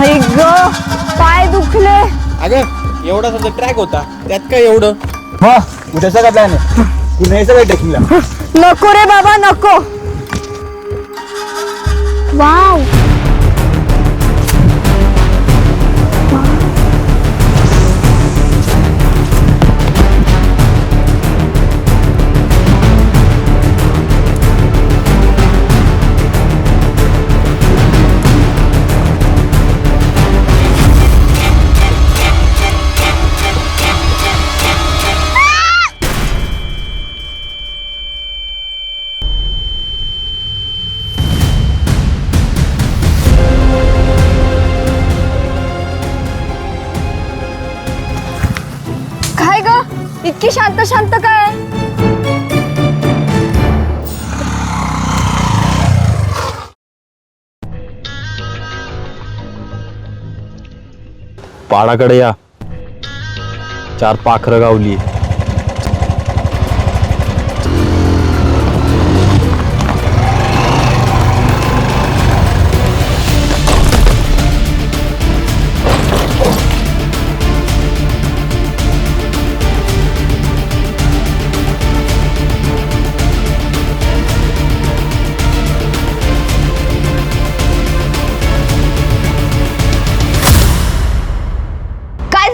आई ग पाय दुखले. अगं एवढा सध्या ट्रॅक होता त्यात काय एवढं? मग उद्याचा काय प्लॅन आहे. पुन्हा यायचं काय ट्रेकिंगला नको रे बाबा नको. इतकी शांत शांत काय? पाडाकडे या. चार पाखरं गावली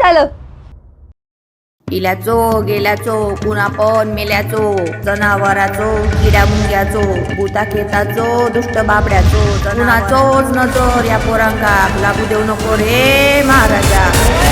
काय झालं इल्याचो गेल्याचो पुन्हा पण मेल्याचो जनावराचो किड्या मुंग्याचो भूता खेताचो दुष्ट बाबड्याचो जनाचोच नजर या पोरांका लागू देऊ नको रे महाराजा.